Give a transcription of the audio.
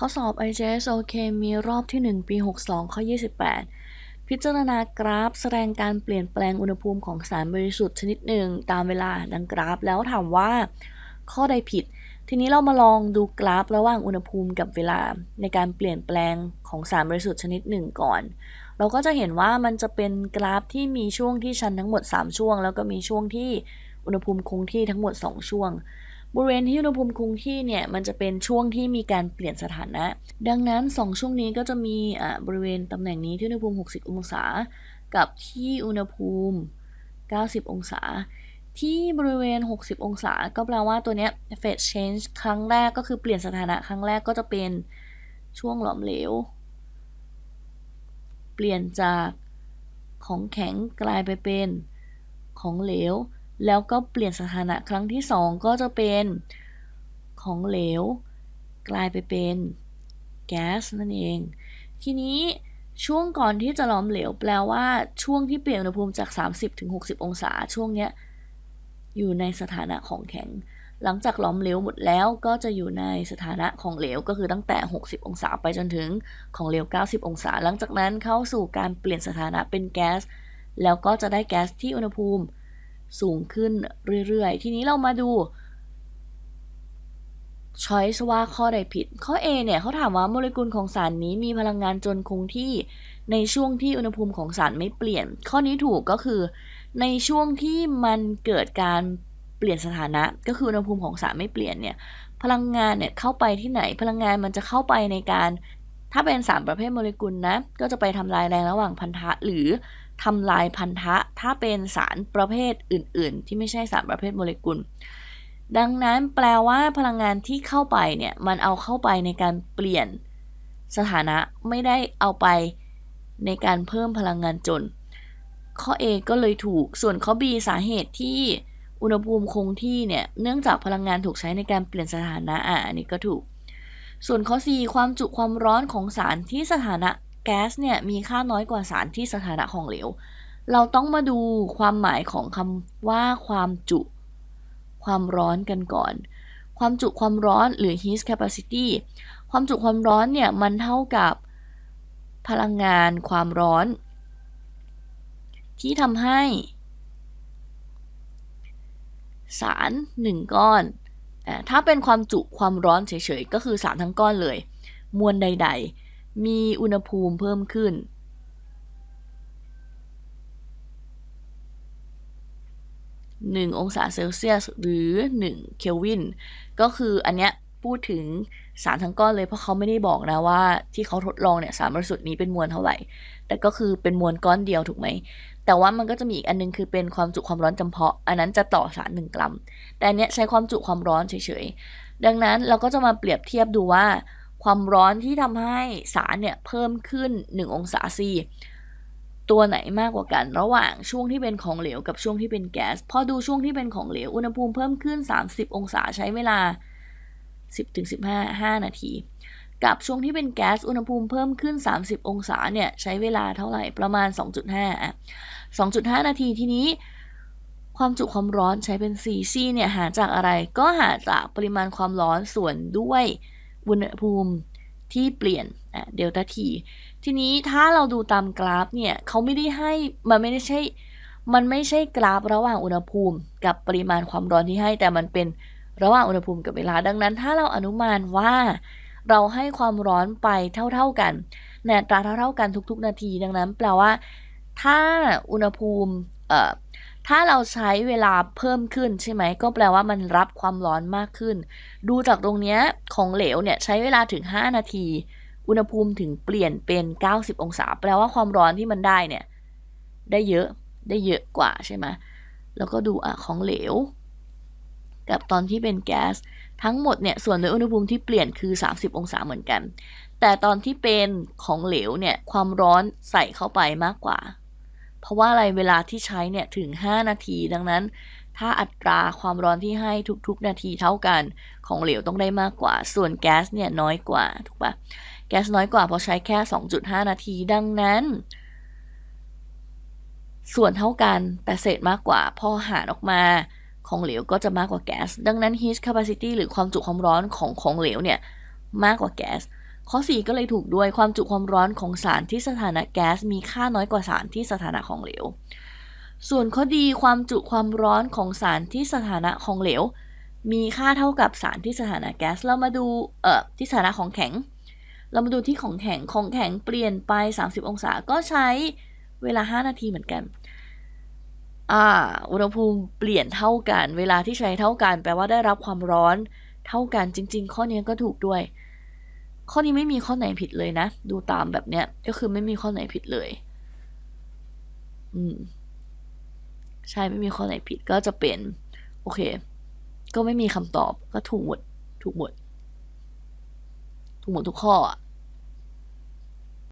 ข้อสอบ IJS OK มีรอบที่ 1 ปี 62 ข้อ 28 พิจารณากราฟแสดงการเปลี่ยนแปลงอุณหภูมิของสารบริสุทธิ์ชนิดหนึ่ง ตามเวลาดังกราฟแล้วถามว่า ข้อใดผิด ทีนี้เรามาลองดูกราฟระหว่างอุณหภูมิกับเวลา ในการเปลี่ยนแปลงของสารบริสุทธิ์ชนิดหนึ่งก่อน เราก็จะเห็นว่ามันจะเป็นกราฟที่มีช่วงที่ชันทั้งหมด 3 ช่วง แล้วก็มีช่วงที่อุณหภูมิคงที่ทั้งหมด 2 ช่วง บริเวณที่อุณหภูมิคงที่เนี่ยมันจะเป็นช่วงที่มีการเปลี่ยนสถานะ ดังนั้น 2 ช่วงนี้ก็จะมีอ่าบริเวณตำแหน่งนี้ที่อุณหภูมิ 60 องศา กับที่อุณหภูมิ 90 องศา ที่บริเวณ 60 องศา ก็แปลว่าตัวเนี้ย phase change ครั้งแรกก็คือเปลี่ยนสถานะครั้งแรกก็จะเป็นช่วงหลอมเหลว เปลี่ยนจากของแข็งกลายไปเป็นของเหลว แล้วก็เปลี่ยนสถานะครั้งที่ 2 ก็จะเป็นของเหลว กลายไปเป็นแก๊สนั่นเอง ทีนี้ช่วงก่อนที่จะหลอมเหลวแปลว่าช่วงที่เปลี่ยนอุณหภูมิจาก 30ถึง60 องศาช่วงเนี้ยอยู่ในสถานะของแข็ง หลังจากหลอมเหลวหมดแล้วก็จะอยู่ในสถานะของเหลวก็คือตั้งแต่ 60 องศาไปจนถึงของเหลว 90 องศา หลังจากนั้นเข้าสู่การเปลี่ยนสถานะเป็นแก๊สแล้วก็จะได้แก๊สที่อุณหภูมิ สูงขึ้นเรื่อยๆ ทีนี้เรามาดู choice ว่าข้อใดผิด ข้อ A เนี่ยเขาถามว่าโมเลกุลของสารนี้มีพลังงานจนคงที่ในช่วงที่อุณหภูมิของสารไม่เปลี่ยน ข้อนี้ถูกก็คือ ในช่วงที่มันเกิดการเปลี่ยนสถานะ ก็คืออุณหภูมิของสารไม่เปลี่ยนเนี่ยพลังงานเนี่ยเข้าไปที่ไหน พลังงานมันจะเข้าไปในการ ถ้าเป็นสารประเภทโมเลกุลนะก็จะไปทำลายแรงระหว่างพันธะหรือ ทำลายพันธะ ถ้าเป็นสารประเภทอื่น ๆ ที่ไม่ใช่สารประเภทโมเลกุล ดังนั้นแปลว่าพลังงานที่เข้าไปเนี่ย มันเอาเข้าไปในการเปลี่ยนสถานะไม่ได้เอาไปในการเพิ่มพลังงานจน ข้อ A ก็เลยถูก ส่วนข้อ B สาเหตุที่อุณหภูมิคงที่เนี่ย เนื่องจากพลังงานถูกใช้ในการเปลี่ยนสถานะอะอันนี้ก็ถูก ส่วนข้อ C ความจุความร้อนของสารที่สถานะ แก๊สเนี่ยมีค่าน้อยกว่าสารที่สถานะของเหลว เราต้องมาดูความหมายของคำว่าความจุ ความร้อนกันก่อน ความจุความร้อนหรือ heat capacity ความจุความร้อนเนี่ยมันเท่ากับพลังงานความร้อน ที่ทำให้ สาร 1 ก้อนถ้าเป็นความจุความร้อนเฉยๆ ก็คือสารทั้งก้อนเลย มวลใด ๆ มีอุณหภูมิเพิ่มขึ้น 1 องศาเซลเซียสหรือ 1 เคลวิน ก็คืออันเนี้ยพูดถึงสารทั้งก้อนเลยเพราะเขาไม่ได้บอกนะว่าที่เขาทดลองเนี่ยสารบริสุทธิ์นี้เป็นมวลเท่าไหร่ แต่ก็คือเป็นมวลก้อนเดียวถูกไหม แต่ว่ามันก็จะมีอีกอันนึงคือเป็นความจุความร้อนจำเพาะ อันนั้นจะต่อสาร 1 กรัม แต่อันเนี้ยใช้ความจุความร้อนเฉยๆ ดังนั้นเราก็จะมาเปรียบเทียบดูว่า ความร้อนที่ทำให้สารเนี่ยเพิ่มขึ้น 1 องศาซีตัวไหนมากกว่ากันระหว่างช่วงที่เป็นของเหลวกับช่วงที่เป็นแก๊สพอดูช่วงที่เป็นของเหลวอุณหภูมิเพิ่มขึ้น 30 องศาใช้เวลา 10-15 5 นาที กับช่วงที่เป็นแก๊สอุณหภูมิเพิ่มขึ้น 30 องศาเนี่ยใช้เวลาเท่าไหร่ประมาณ 2.5อะ2.5 นาทีทีนี้ ความจุความร้อนใช้เป็น 4C เนี่ยหาจากอะไรก็หาจากปริมาณความร้อนส่วนด้วย อุณหภูมิที่เปลี่ยนเดลต้าทีทีนี้ถ้าเราดูตามกราฟเนี่ยเขาไม่ได้ให้มันไม่ได้ใช่ มันไม่ใช่กราฟระหว่างอุณหภูมิ กับปริมาณความร้อนที่ให้ แต่มันเป็นระหว่างอุณหภูมิกับเวลาดังนั้น ถ้าเราอนุมานว่าเราให้ความร้อนไปเท่า ๆกันในตราเท่าๆกันทุก ๆ นาทีดังนั้น แปลว่า ถ้าอุณหภูมิ ถ้าเราใช้เวลาเพิ่มขึ้นใช่ไหม ก็แปลว่ามันรับความร้อนมากขึ้น ดูจากตรงเนี้ยของเหลวเนี่ยใช้เวลาถึง 5 นาที อุณหภูมิถึงเปลี่ยนเป็น 90 องศา แปลว่าความร้อนที่มันได้เนี่ยได้เยอะได้เยอะกว่าใช่ไหมแล้วก็ดูอะของเหลว กับตอนที่เป็นแก๊สทั้งหมดเนี่ยส่วนโดอุณหภูมิที่เปลี่ยนคือ 30 องศาเหมือนกัน แต่ตอนที่เป็นของเหลวเนี่ยความร้อนใส่เข้าไปมากกว่า เพราะว่าอะไรเวลาที่ใช้เนี่ยถึง 5 นาที ดังนั้น ถ้าอัตราความร้อนที่ให้ทุกๆ นาทีเท่ากันของเหลวต้องได้มากกว่า ส่วนแก๊สเนี่ยน้อยกว่าถูกปะแก๊สน้อยกว่าเพราะใช้แค่ 2.5 นาที ดังนั้น ส่วนเท่ากันแต่เศษมากกว่าพอหารออกมาของเหลวก็จะมากกว่าแก๊ส ดังนั้น heat capacity หรือความจุความร้อนของของเหลวเนี่ยมากกว่าแก๊ส ข้อ 4 ก็เลยถูกด้วยความจุความร้อนของสารที่สถานะแก๊สมีค่าน้อยกว่าสารที่สถานะของเหลว ส่วนข้อดีความจุความร้อนของสารที่สถานะของเหลว มีค่าเท่ากับสารที่สถานะแก๊ส เรามาดูเอ่อที่สถานะของแข็ง เรามาดูที่ของแข็งของแข็งเปลี่ยนไป 30 องศาก็ใช้เวลา 5 นาทีเหมือนกันอ่าอุณหภูมิเปลี่ยนเท่ากัน เวลาที่ใช้เท่ากัน แปลว่าได้รับความร้อนเท่ากันจริง ๆ ข้อนี้ก็ถูกด้วย ข้อนี้ไม่มีข้อไหนผิดเลยนะ ดูตามแบบเนี้ย ก็คือไม่มีข้อไหนผิดเลย อืม ใช่ไม่มีข้อไหนผิดก็จะเป็น โอเค ก็ไม่มีคำตอบก็ถูกหมด ถูกหมด ถูกหมดทุกข้ออะ